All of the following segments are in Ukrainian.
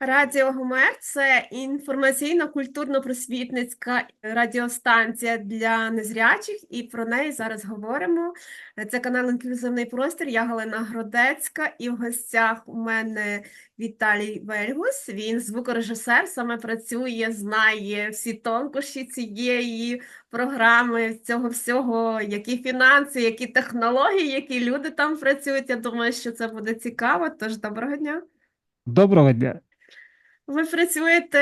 Радіо Гомер це інформаційно-культурно-просвітницька радіостанція для незрячих, і про неї зараз говоримо. Це канал Інклюзивний простір. Я Галина Гродецька, і в гостях у мене Віталій Вельгус. Він звукорежисер, саме працює, знає всі тонкощі цієї програми, цього всього, які фінанси, які технології, які люди там працюють. Я думаю, що це буде цікаво. Тож доброго дня. Доброго дня. Ви працюєте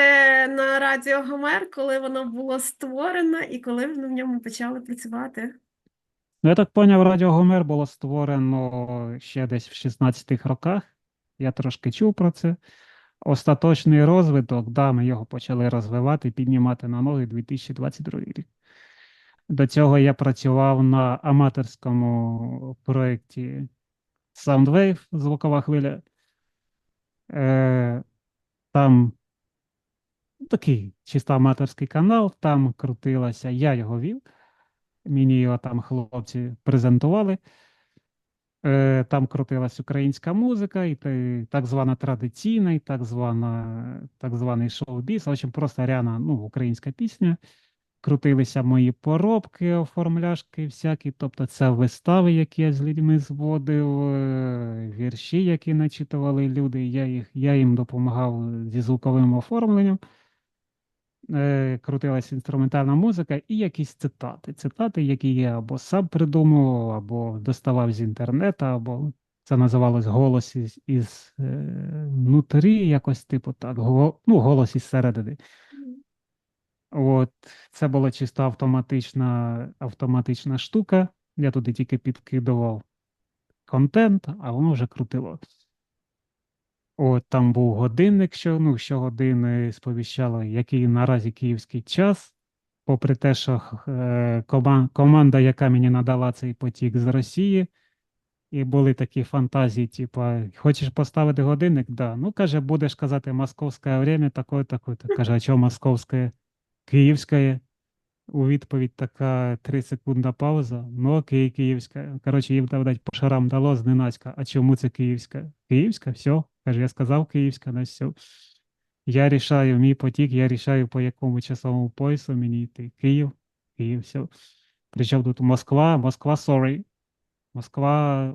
на Радіо Гомер, коли воно було створено і коли ви в ньому почали працювати? Ну, я так поняв, Радіо Гомер було створено ще десь в 16-х роках. Я трошки чув про це. Остаточний розвиток, да, ми його почали розвивати, піднімати на ноги 2022 рік. До цього я працював на аматорському проєкті Soundwave, звукова хвиля. Е, там такий чисто аматорський канал, там крутилася, я його вів. Мені його там хлопці презентували. Е, Там крутилась українська музика, і так звана традиційна, і так звана, так званий шоу-біз. В общем, просто ряна ну, українська пісня. Крутилися мої поробки, оформляшки всякі. Тобто це вистави, які я з людьми зводив, е, вірші, які начитували люди. Я, їх, я їм допомагав зі звуковим оформленням е, крутилась інструментальна музика і якісь цитати. Цитати, які я або сам придумував, або доставав з інтернету, або це називалось голос із, із е, внутрі, якось типу так, ну, голос із середини. От, це була чисто автоматична, автоматична штука. Я туди тільки підкидував контент, а воно вже крутило. От там був годинник, що ну, щогодини сповіщало, який наразі київський час. Попри те, що е, команда, яка мені надала цей потік з Росії, і були такі фантазії, типа, хочеш поставити годинник? Да. Ну, каже, будеш казати московське время, такое, такое. Каже, а чого московське? Київське. У відповідь така 3 секунда пауза. Ну, окей, київська. Коротше, їм там дать по шарам дало зненацька. А чому це київська? Київська, все. Каже, я сказав київська, на все. Я рішаю мій потік, я рішаю, по якому часовому поясу мені йти. Київ, Київ, все. Причому тут Москва, Москва, sorry. Москва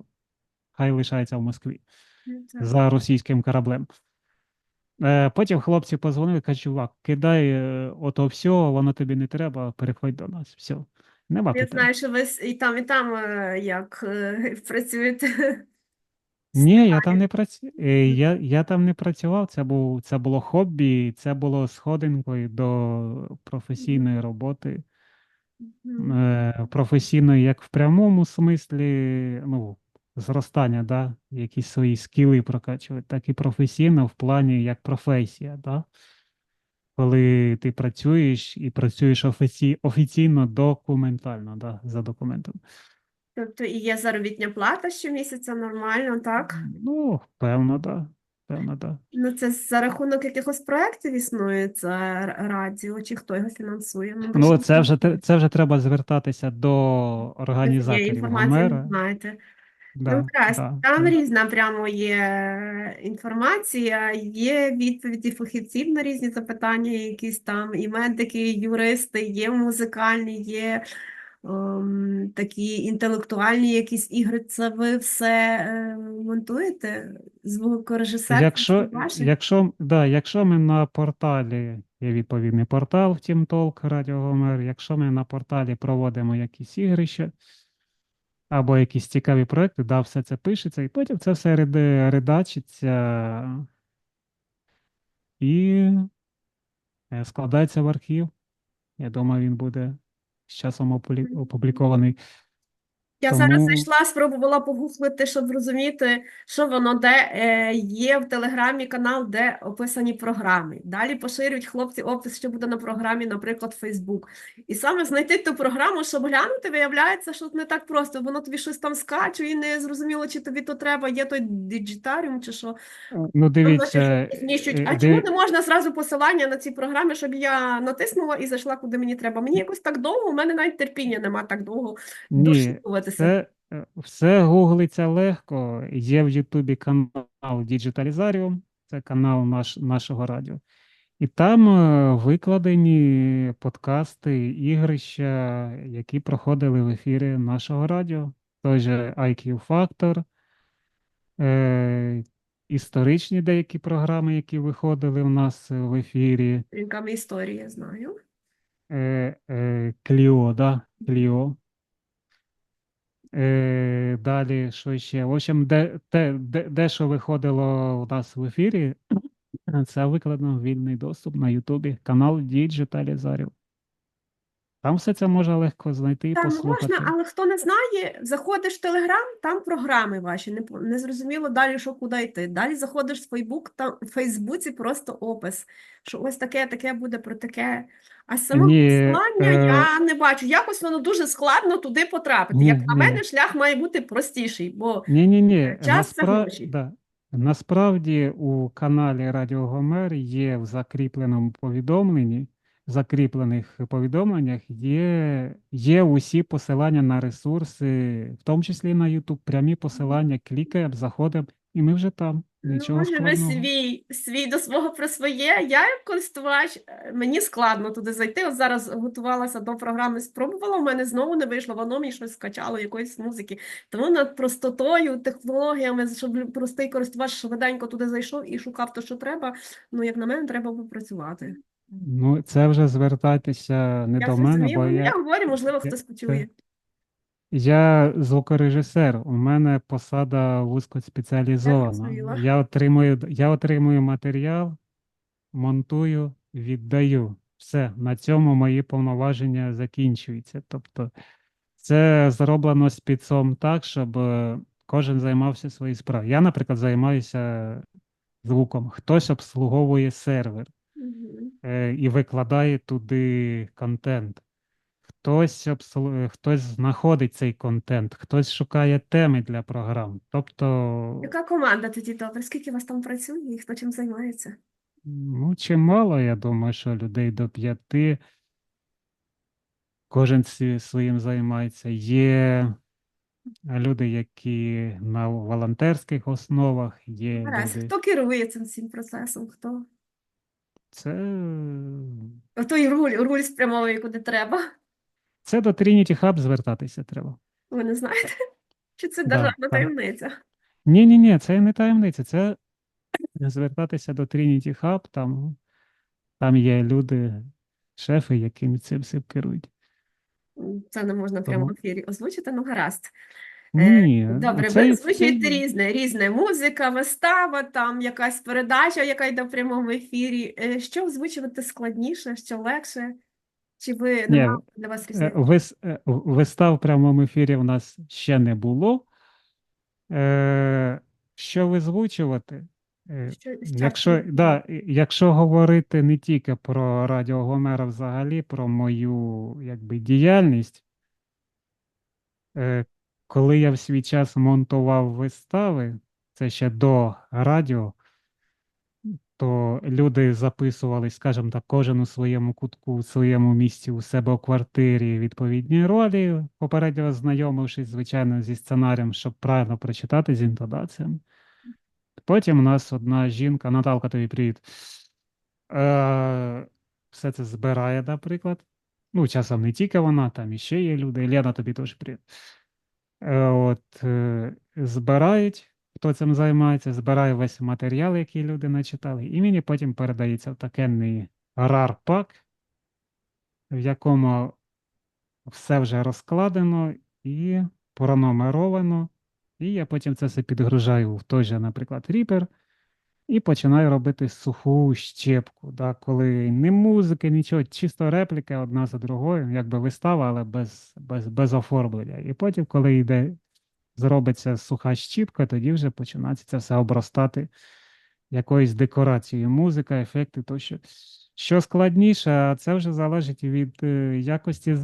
хай лишається в Москві за російським кораблем. Е, потім хлопці позвонили, кажуть, чувак, кидай е, ото все, воно тобі не треба, переходь до нас. Все. Нема Я знаю, що ви і там, і там е, як працюєте. Ні, я там не працю... е, я, я там не працював, це був, це було хобі, це було сходинкою до професійної роботи. Професійної як в прямому смислі, ну, зростання, да, якісь свої скіли прокачувати, так і професійно в плані як професія, да. Коли ти працюєш і працюєш офіці... офіційно документально, да, за документом. Тобто і є заробітня плата щомісяця нормально, так? Ну, певно, да. Певно, да. Ну, це за рахунок якихось проєктів існує це радіо, чи хто його фінансує? Ну, Ну, це вже, це вже треба звертатися до організаторів Гомера. знаєте. Ну, Да, гаразд, да, там да. різна прямо є інформація, є відповіді фахівців на різні запитання, якісь там і медики, і юристи, є музикальні, є ем, такі інтелектуальні якісь ігри. Це ви все е, монтуєте? Звукорежисер Якщо, якщо, да, якщо ми на порталі, є відповідний портал Team Talk Радіо Гомер, якщо ми на порталі проводимо якісь ігрища або якісь цікаві проекти, да, все це пишеться, і потім це все редачиться і е, складається в архів. Я думаю, він буде з часом опублікований. Я зараз зайшла, спробувала погуглити, щоб зрозуміти, що воно де е, є в Телеграмі канал, де описані програми. Далі поширюють хлопці опис, що буде на програмі, наприклад, Facebook. І саме знайти ту програму, щоб глянути, виявляється, що не так просто. Воно тобі щось там скачує, і не зрозуміло, чи тобі то треба, є той диджитаріум чи що. Ну, дивіться, Зміщують. е, А чому не можна зразу посилання на ці програми, щоб я натиснула і зайшла, куди мені треба? Мені якось так довго, у мене навіть терпіння нема так довго ні, е, все гуглиться легко. Є в Ютубі канал Digitalizarium. це канал наш, нашого радіо. І там е, викладені подкасти, ігрища, які проходили в ефірі нашого радіо. Той же IQ Factor, е, історичні деякі програми, які виходили у нас в ефірі. Сторінками історії, я знаю. Е, е, Кліо, да, Кліо. Е, далі, що ще? В общем, де, те, де, де що виходило у нас в ефірі, це викладено вільний доступ на Ютубі, канал Діджиталізарів. Там все це можна легко знайти і Там можна, але хто не знає, заходиш в Телеграм, там програми ваші, не, не зрозуміло далі, що куди йти. Далі заходиш в Фейсбук, там в Фейсбуці просто опис, що ось таке, таке буде про таке. А саме Ні, послання е, я не бачу. Якось воно дуже складно туди потрапити. Ні, Як на мене, шлях має бути простіший, бо Ні-ні-ні, час це гроші. да. Насправді у каналі Радіо Гомер є в закріпленому повідомленні, закріплених повідомленнях є, є усі посилання на ресурси, в тому числі на YouTube, прямі посилання, клікаємо, заходимо, і ми вже там. Ну, Нічого може, ви свій, свій до свого про своє. Я як користувач, е, мені складно туди зайти. От зараз готувалася до програми, спробувала, в мене знову не вийшло, воно мені щось скачало, якоїсь музики. Тому над простотою, технологіями, щоб простий користувач швиденько туди зайшов і шукав те, що треба. Ну, як на мене, треба попрацювати. Ну, це вже звертайтеся не Я до мене, бо. Ну, я, Я говорю, можливо, я- хтось почує. Я звукорежисер, у мене посада вузькоспеціалізована. зрозуміла. Я отримую, я отримую матеріал, монтую, віддаю. Все, на цьому мої повноваження закінчуються. Тобто це зроблено спецом так, щоб е, кожен займався своєю справою. Я, наприклад, займаюся звуком, хтось обслуговує сервер і викладає туди контент. Хтось, обслу... е, хтось знаходить цей контент, хтось шукає теми для програм. Тобто, Яка команда тоді добре? Скільки вас там працює і хто чим займається? ну, чимало, я думаю, що людей до п'яти. Кожен своїм займається. Є люди, які на волонтерських основах, є люди. Хто керує цим всім процесом? Хто? Це, Той руль, руль спрямовує куди треба. це до Trinity Hub звертатися треба. Ви не знаєте? Чи це державна там. таємниця? Ні, ні, ні, це не таємниця. Це звертатися до Trinity Hub, там, там є люди, шефи, якими цим всім керують. Це не можна прямо в Тому- ефірі озвучити, ну гаразд. Е, Ні, Добре, це, ви це- різне, різне музика, вистава, там якась передача, яка йде в прямому ефірі. Е, Що озвучувати складніше, що легше? Чи ви Ні, для вас Е, вис- е, Вистав в прямому ефірі в нас ще не було. Що визвучувати? Що, Якщо, да, якщо говорити не тільки про Радіо Гомера, взагалі про мою якби, діяльність, коли я в свій час монтував вистави, це ще до радіо, то люди записували, скажімо так, кожен у своєму кутку, у своєму місці, у себе у квартирі відповідні ролі, попередньо ознайомившись, звичайно, зі сценарієм, щоб правильно прочитати з інтонаціями. Потім у нас одна жінка, Наталка, тобі привіт. Е, все це збирає, наприклад. Ну, часом не тільки вона, там іще є люди. Лена, тобі теж привіт. Е, от, е, збирають, хто цим займається, збирає весь матеріал, який люди начитали, і мені потім передається такенний RAR-пак, в якому все вже розкладено і пронумеровано. І я потім це все підгружаю в той же, наприклад, Reaper і починаю робити суху щепку, да, коли не музики, нічого, чисто репліки одна за другою, якби вистава, але без, без, без оформлення. І потім, коли йде, зробиться суха щіпка, тоді вже починається це все обростати якоюсь декорацією, музика, ефекти тощо. Що складніше, це вже залежить від е, якості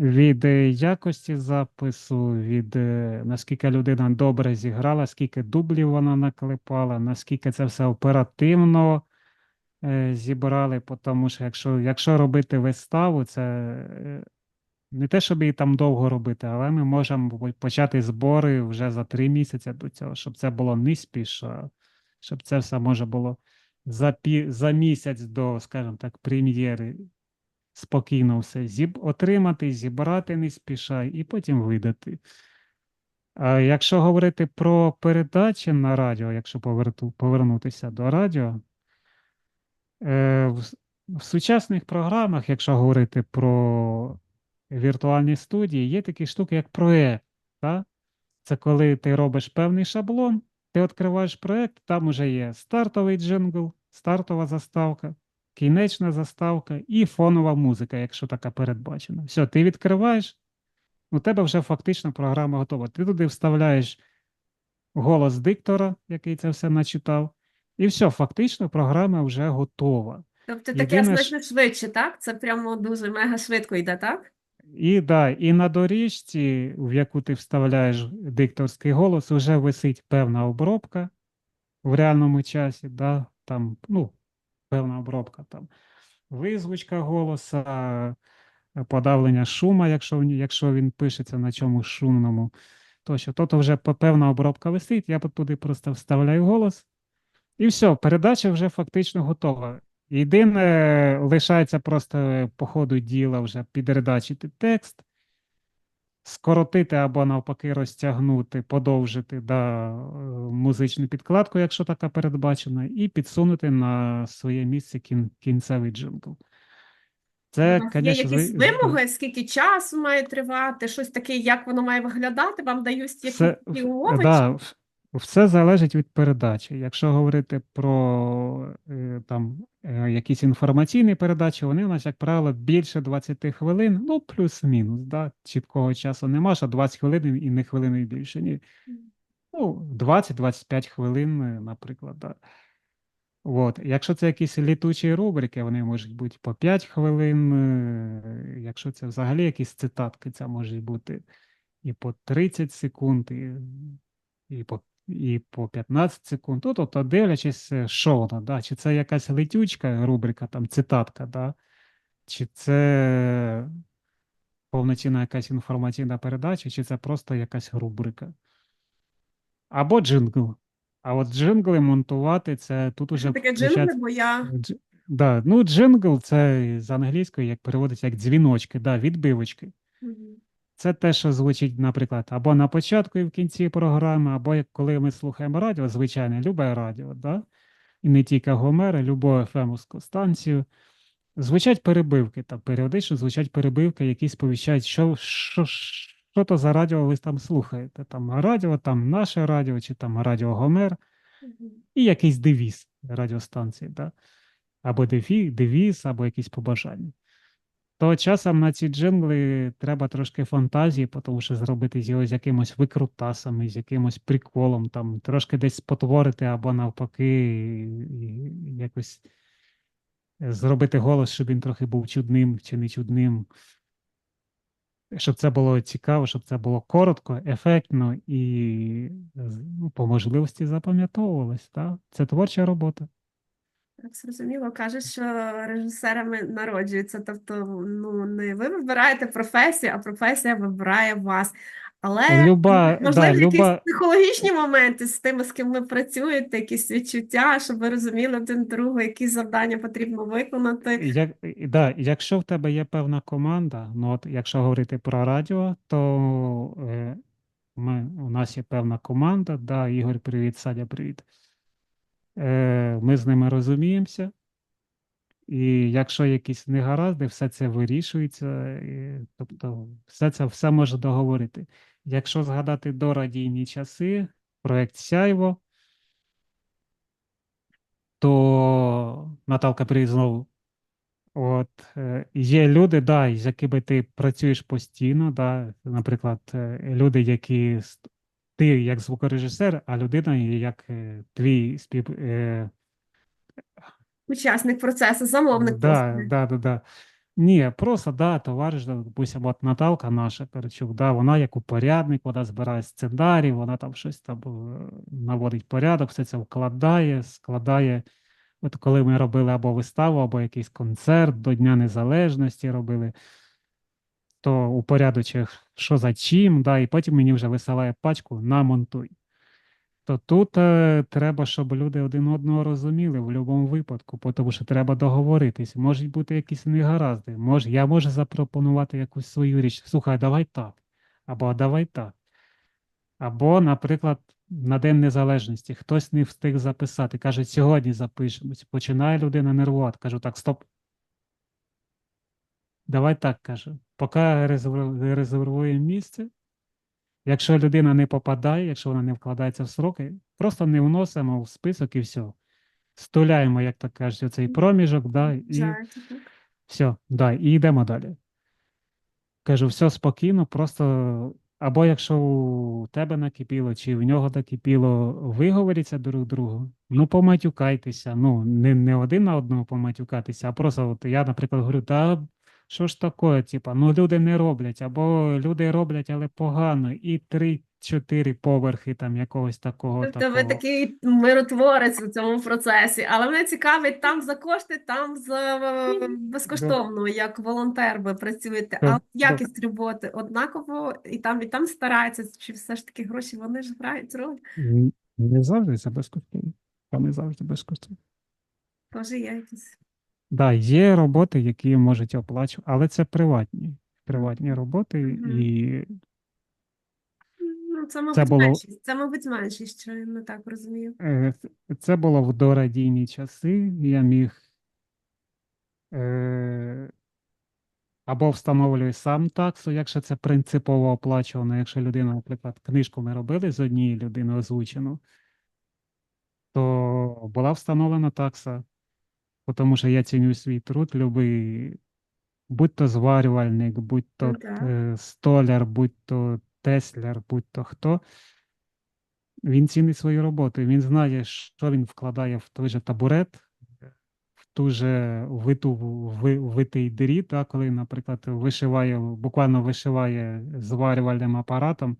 від е, якості запису, від е, наскільки людина добре зіграла, скільки дублів вона наклепала, наскільки це все оперативно е, зібрали. Тому що якщо, якщо робити виставу, це не те, щоб її там довго робити, але ми можемо почати збори вже за три місяці до цього, щоб це було не щоб це все може було за, пі, за місяць до, скажімо так, прем'єри спокійно все зіб, отримати, зібрати не спішай і потім видати. А якщо говорити про передачі на радіо, якщо поверту, повернутися до радіо, е, в, в сучасних програмах, якщо говорити про віртуальні студії, є такі штуки, як проєкт. Та? Це коли ти робиш певний шаблон, ти відкриваєш проєкт, там уже є стартовий джингл, стартова заставка, кінечна заставка і фонова музика, якщо така передбачена. Все, ти відкриваєш, у тебе вже фактично програма готова. Ти туди вставляєш голос диктора, який це все начитав, і все, фактично програма вже готова. Тобто таке Єдине значно швидше, так? Це прямо дуже мега швидко йде, так? І, да, і на доріжці, в яку ти вставляєш дикторський голос, вже висить певна обробка в реальному часі, да, там, ну, певна обробка там, визвучка голоса, подавлення шума, якщо, якщо він пишеться на чомусь шумному, тощо. Тобто вже певна обробка висить, я туди просто вставляю голос, і все, передача вже фактично готова. Єдине, лишається просто по ходу діла вже підредачити текст, скоротити або навпаки розтягнути, подовжити да, е, музичну підкладку, якщо така передбачена, і підсунути на своє місце кін, кінцевий джингл. Це, конечно, якісь ви... вимоги, скільки часу має тривати, щось таке, як воно має виглядати, вам дають якісь Все, умови? да, все залежить від передачі. Якщо говорити про е, там е, якісь інформаційні передачі, вони у нас, як правило, більше 20 хвилин, ну плюс-мінус. Да? Чіткого часу нема, що 20 хвилин і не хвилини більше. Ні. Ну, 20-25 хвилин, е, наприклад. Да. От. Якщо це якісь літучі рубрики, вони можуть бути по 5 хвилин. Якщо це взагалі якісь цитатки, це можуть бути і по 30 секунд, і, і, по, і по 15 секунд. Ну, тобто, дивлячись, е, що воно, да? чи це якась летючка рубрика, там, цитатка, да? чи це повноцінна якась інформаційна передача, чи це просто якась рубрика. Або джингл. А от джингли монтувати це тут уже Таке джингли, бо я Дж... Да, ну джингл це з англійської, як переводиться як дзвіночки, да, відбивочки. Мгм. Це те, що звучить, наприклад, або на початку і в кінці програми, або як коли ми слухаємо радіо, звичайне, любе радіо, да? і не тільки Гомера, любу фемовську станцію. Звучать перебивки, там періодично звучать перебивки, які сповіщають, що, що, що то за радіо ви там слухаєте. Там радіо, там наше радіо, чи там радіо Гомер, і якийсь девіз радіостанції, да? або деві, девіз, або якісь побажання. То часом на ці джингли треба трошки фантазії, тому що зробити його з якимось викрутасами, з якимось приколом, там трошки десь спотворити, або навпаки, і- якось зробити голос, щоб він трохи був чудним чи не чудним. Щоб це було цікаво, щоб це було коротко, ефектно і ну, по можливості запам'ятовувалось. Це творча робота. Так, зрозуміло. Кажуть, що режисерами народжуються. Тобто, ну не ви вибираєте професію, а професія вибирає вас. Але Люба, можливо, да, якісь люба, психологічні моменти з тими, з ким ви працюєте, якісь відчуття, щоб ви розуміли один другого, які завдання потрібно виконати. Як, да, якщо в тебе є певна команда, ну от якщо говорити про радіо, то е, ми, у нас є певна команда, да, Ігор, привіт, Садя, привіт. Е, ми з ними розуміємося, і якщо якісь негаразди, все це вирішується, і, тобто все це все може договорити. Якщо згадати дорадійні часи, проект Сяйво, то Наталка, привіт знову. От е, є люди, да, з якими ти працюєш постійно, да, наприклад, е, люди, які ти як звукорежисер, а людина як е, твій спів. Е, Учасник процесу, замовник да, просто. да, да, да. Ні, просто да, товариш, допустим, от Наталка наша Перчук, да, вона як упорядник, вона збирає сценарій, вона там щось там е, наводить порядок, все це вкладає, складає. От коли ми робили або виставу, або якийсь концерт до Дня Незалежності робили, то упорядочує, що за чим, да, і потім мені вже висилає пачку намонтуй. то тут е, треба, щоб люди один одного розуміли в будь-якому випадку, тому що треба договоритись. Можуть бути якісь негаразди. Мож, я можу запропонувати якусь свою річ. Слухай, давай так. Або давай так. Або, наприклад, на День Незалежності хтось не встиг записати, каже, сьогодні запишемось. Починає людина нервувати. Кажу, так, стоп. Давай так кажу. Поки резерву- резервуємо місце. Якщо людина не попадає, якщо вона не вкладається в сроки, просто не вносимо в список і все. Стуляємо, як так кажуть, оцей проміжок, да, і все, да, і йдемо далі. Кажу, все спокійно, просто або якщо у тебе накипіло, чи в нього накипіло, виговоріться друг другу, ну поматюкайтеся. Ну, не, не один на одного поматюкатися, а просто от я, наприклад, говорю, та що ж таке, типа, ну люди не роблять, або люди роблять, але погано, і три-чотири поверхи там якогось такого. Тобто ви такий миротворець у цьому процесі, але мене цікавить там за кошти, там за е, безкоштовно, як волонтер ви працюєте. А якість роботи однаково і там, і там стараються, чи все ж таки гроші вони ж грають роль? Не завжди це безкоштовно. Та не завжди безкоштовно. Теж є якісь. Да, є роботи, які можуть оплачувати, але це приватні. Приватні роботи, Мгм. і Ну, це, мабуть, було- меншість. Це, мабуть, меншість, що я не так розумію. е, це було в дорадійні часи. Я міг е, або встановлюю сам таксу, якщо це принципово оплачувано. Якщо людина, наприклад, книжку ми робили з однієї людини озвучену, то була встановлена такса, тому що я ціню свій труд, любий, будь то зварювальник, будь то е, столяр, будь то тесляр, будь то хто. Він цінить свою роботу, він знає, що він вкладає в той же табурет, в ту же виту, ви- витий дріт, да, коли, наприклад, вишиває, буквально вишиває зварювальним апаратом,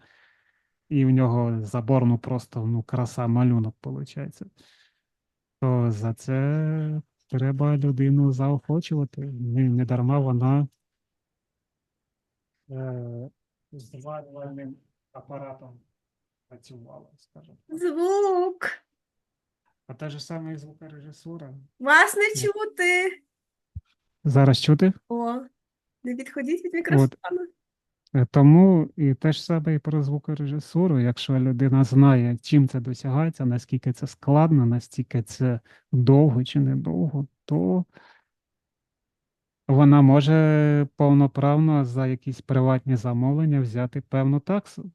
і в нього заборну просто ну, краса, малюнок виходить. То за це треба людину заохочувати. Не, не дарма вона е, зварювальним апаратом працювала, скажімо. Звук. А те ж саме і звукорежисура. Вас не чути. Зараз чути? О, не відходіть від мікрофону. Е, Тому і те ж саме і про звукорежисуру. Якщо людина знає, чим це досягається, наскільки це складно, наскільки це довго чи недовго, то вона може повноправно за якісь приватні замовлення взяти певну таксу.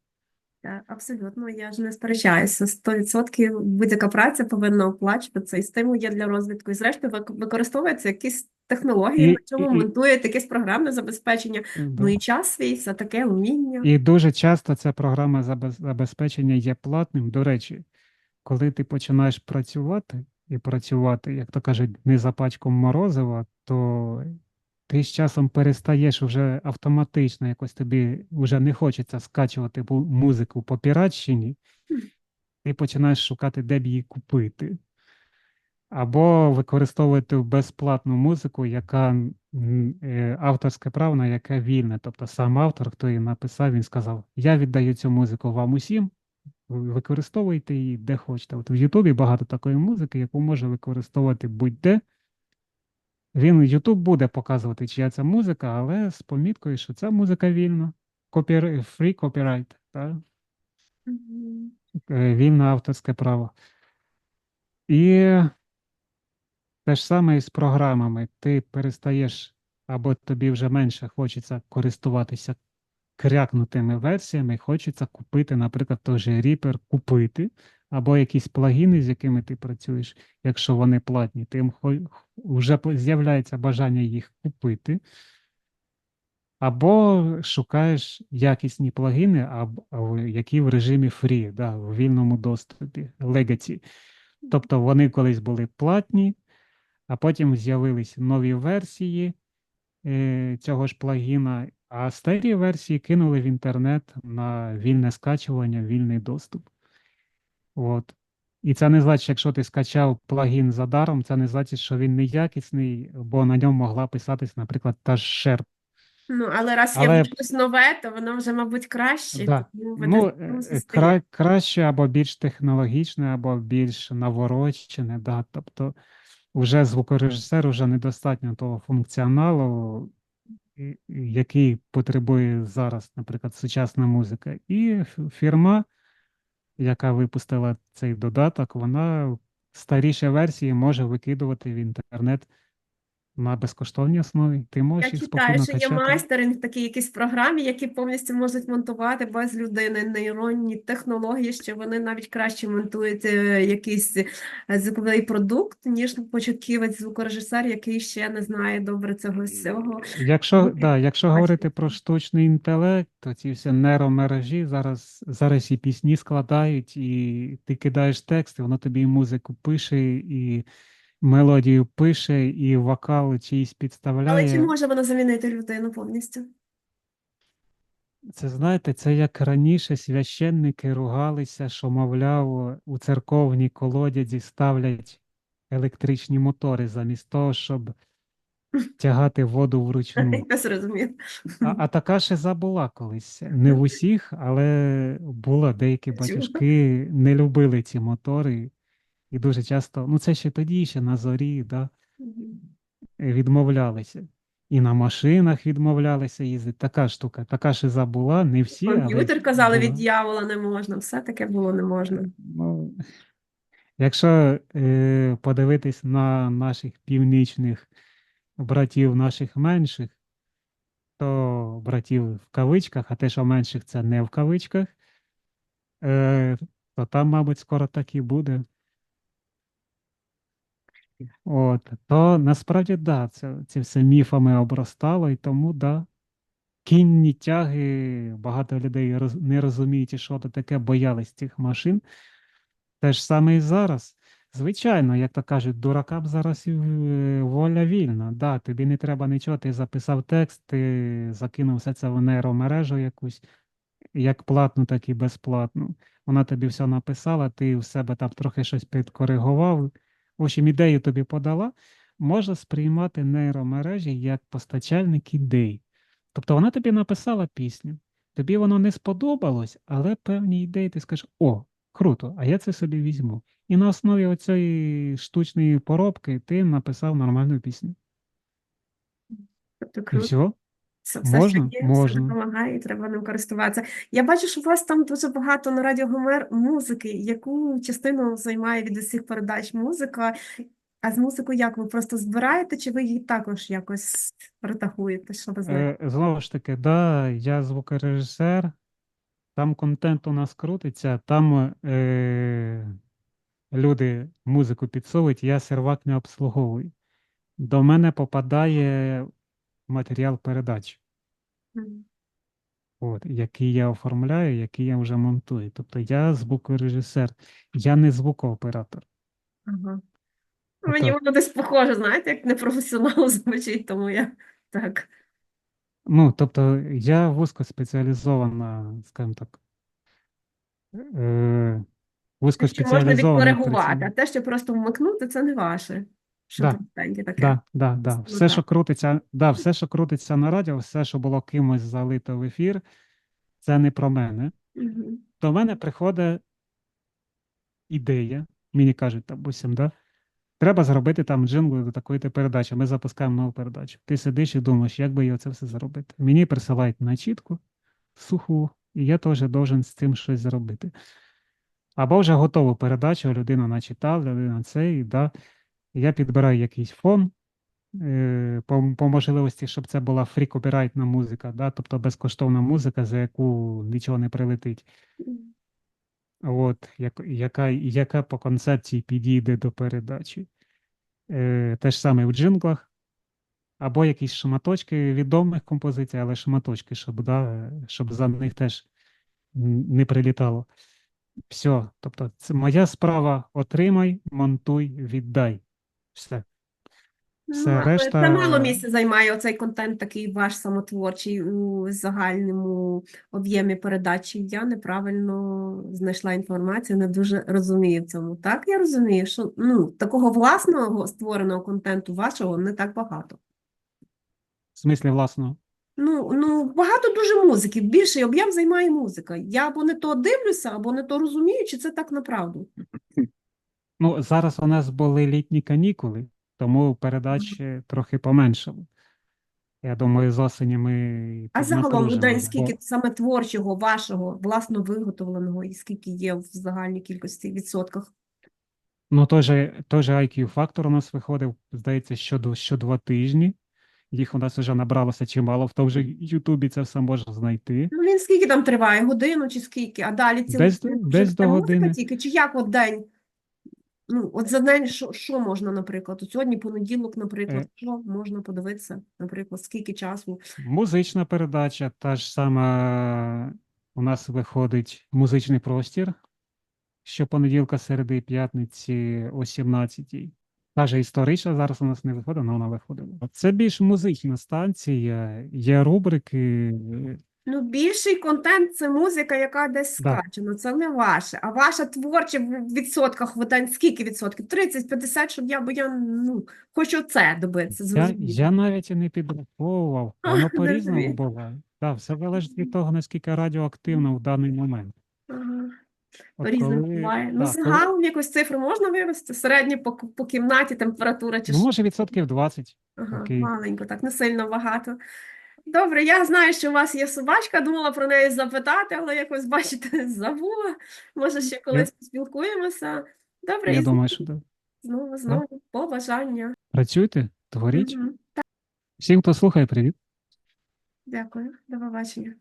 Абсолютно, я ж не сперечаюся. 100% будь-яка праця повинна оплачуватися, і стимул є для розвитку. І зрештою вик- використовуються якісь технології, на чому монтують якесь програмне забезпечення. Ну і час свій, все таке вміння. І дуже часто ця програма забезпечення є платним. До речі, коли ти починаєш працювати і працювати, як то кажуть, не за пачком морозива, то ти з часом перестаєш вже автоматично, якось тобі вже не хочеться скачувати музику по піратщині, ти починаєш шукати, де б її купити. Або використовувати безплатну музику, яка е, авторське право на яке вільне. Тобто сам автор, хто її написав, він сказав: Я віддаю цю музику вам усім, використовуйте її де хочете. От в Ютубі багато такої музики, яку може використовувати будь-де. Він YouTube буде показувати, чия це музика, але з поміткою, що ця музика вільна. Копір... Free copyright, так? Мгм. Е, вільне авторське право. І те ж саме і з програмами. Ти перестаєш, або тобі вже менше хочеться користуватися крякнутими версіями, хочеться купити, наприклад, той же Reaper, купити, або якісь плагіни, з якими ти працюєш, якщо вони платні, тим вже з'являється бажання їх купити. Або шукаєш якісні плагіни, які в режимі free, да, в вільному доступі, legacy. Тобто вони колись були платні, а потім з'явились нові версії е, цього ж плагіна, а старі версії кинули в інтернет на вільне скачування, вільний доступ. От. І це не значить, якщо ти скачав плагін за даром, це не значить, що він неякісний, бо на ньому могла писатись, наприклад, та ж Sherp. Ну, але раз є Але- щось нове, то воно вже, мабуть, краще. Да. тому Ну, е, зостаєте. кра, краще або більш технологічне, або більш наворочене, да. Тобто вже звукорежисеру вже недостатньо того функціоналу, який потребує зараз, наприклад, сучасна музика. І фірма, яка випустила цей додаток, вона старіші версії може викидувати в інтернет на безкоштовній основі. Ти Я можеш їх читаю, спокійно що є качати. майстеринг такий якісь програмі, які повністю можуть монтувати без людини нейронні технології, що вони навіть краще монтують е, якийсь е, звуковий продукт, ніж початківець звукорежисер, який ще не знає добре цього всього. Якщо, Ну, да, якщо бачите. говорити про штучний інтелект, то ці всі нейромережі зараз, зараз і пісні складають, і ти кидаєш текст, і воно тобі і музику пише, і мелодію пише, і вокал чиїсь Але чи може вона замінити людину повністю? Це знаєте, це як раніше священники ругалися, що, мовляв, у церковній колодязі ставлять електричні мотори замість того, щоб тягати воду вручну. Я. А, а така шиза була колись. Не в усіх, але було. Деякі батюшки не любили ці мотори. І дуже часто, ну це ще тоді, ще на зорі, да, відмовлялися. І на машинах відмовлялися їздити. Така штука, така шиза була, не всі, але Комп'ютер казали, від дьявола не можна, все таке було не можна. Ну, якщо е, подивитись на наших північних братів, наших менших, то братів в кавичках, а те, що менших, це не в кавичках, е, то там, мабуть, скоро так і буде. От, то насправді, да, це, це все міфами обростало, і тому, да, кінні тяги, багато людей роз, не розуміють, що то таке, боялись цих машин. Те ж саме і зараз. Звичайно, як то кажуть, дуракам зараз і воля вільна. Да, тобі не треба нічого, ти записав текст, ти закинув все це в нейромережу якусь, як платну, так і безплатну. Вона тобі все написала, ти в себе там трохи щось підкоригував. В общем, ідею тобі подала. Можна сприймати нейромережі як постачальник ідей. Тобто вона тобі написала пісню, тобі воно не сподобалось, але певні ідеї ти скажеш: о, круто, а я це собі візьму. І на основі оцієї штучної поробки ти написав нормальну пісню. Тобто І все. Все, все, Можна? що є, все допомагає, і треба ним користуватися. Я бачу, що у вас там дуже багато на Радіо Гомер музики. Яку частину займає від усіх передач музика? А з музикою як ви просто збираєте, чи ви її також якось редагуєте? Що ви знаєте? Е, знову ж таки, да, я звукорежисер, там контент у нас крутиться, там е, люди музику підсовують, я сервак не обслуговую. До мене попадає матеріал передач, Мгм. от, який я оформляю, який я вже монтую. Тобто я звукорежисер, я не звукооператор. Ага. Мені воно десь похоже, знаєте, як непрофесіонал звучить, тому я так. Ну, тобто я вузькоспеціалізована, скажімо так, е, що можна відкоригувати, а те, що просто вмикнути, це не ваше. Що Да, там таке. Да, да, да. Все, що так. крутиться, да, все, що крутиться на радіо, все, що було кимось залито в ефір, це не про мене. Мгм. До мене приходить ідея, мені кажуть, допустим, да, треба зробити там джингл до такої-то передачі. Ми запускаємо нову передачу. Ти сидиш і думаєш, як би його це все зробити. Мені присилають начітку суху, і я теж должен з цим щось зробити. Або вже готову передачу, людина начитала, людина це, і да, я підбираю якийсь фон, е, по, по можливості, щоб це була фрі-копірайтна музика, да, тобто безкоштовна музика, за яку нічого не прилетить. От, як, яка, яка по концепції підійде до передачі. Е, те ж саме в джинглах, або якісь шматочки відомих композицій, але шматочки, щоб, да, щоб за них теж не прилітало. Все. Тобто, це моя справа отримай, монтуй, віддай. Все. Ну, Все, але решта- Це мало місця займає оцей контент, такий ваш самотворчий у загальному об'ємі передачі. Я неправильно знайшла інформацію, не дуже розумію в цьому. Так, я розумію, що ну, такого власного створеного контенту вашого не так багато. В смислі власного. Ну, ну, багато дуже музики, більший об'єм займає музика. Я або не то дивлюся, або не то розумію, чи це так направду. Ну, зараз у нас були літні канікули, тому передач е, трохи поменшало. Я думаю, з осені ми А загалом у день піднапружимось, бо скільки саме творчого, вашого, власно виготовленого, і скільки є в загальній кількості відсотках? ну, той же, той же IQ фактор у нас виходив, здається, що, що два тижні. Їх у нас вже набралося чимало, в тому же Ютубі це все можна знайти. Ну, він скільки там триває? Годину чи скільки? А далі цілий Десь- десь до години. тільки? Чи як от день? Ну, от за день що, що можна, наприклад? От сьогодні понеділок, наприклад, що можна подивитися? Наприклад, скільки часу? Музична передача, та ж сама у нас виходить музичний простір щопонеділка, середи, п'ятниці о 17-й. Та же історична зараз у нас не виходить, але вона виходила. Це більш музична станція, є рубрики. Ну, більший контент це музика, яка десь Да. скачана, це не ваше. А ваша творча в відсотках видань скільки відсотків? 30-50, щоб я, бо я ну, хочу це добитися, Я, я навіть і не підраховував, воно по-різному розумію. буває. Так, все залежить від того, наскільки радіоактивно в даний момент. Ага. От коли- буває. Ну, да, коли- загалом якусь цифру можна вивести? Середню по, по кімнаті температура чи ну, що? може, відсотків 20. Ага, окей. маленько, так, не сильно багато. Добре, я знаю, що у вас є собачка, думала про неї запитати, але якось, бачите, забула. Може, ще колись поспілкуємося. Добре, Я і думаю, що так. знову, знову, побажання. Працюйте, творіть. Мгм. Всім, хто слухає, привіт. Дякую, до побачення.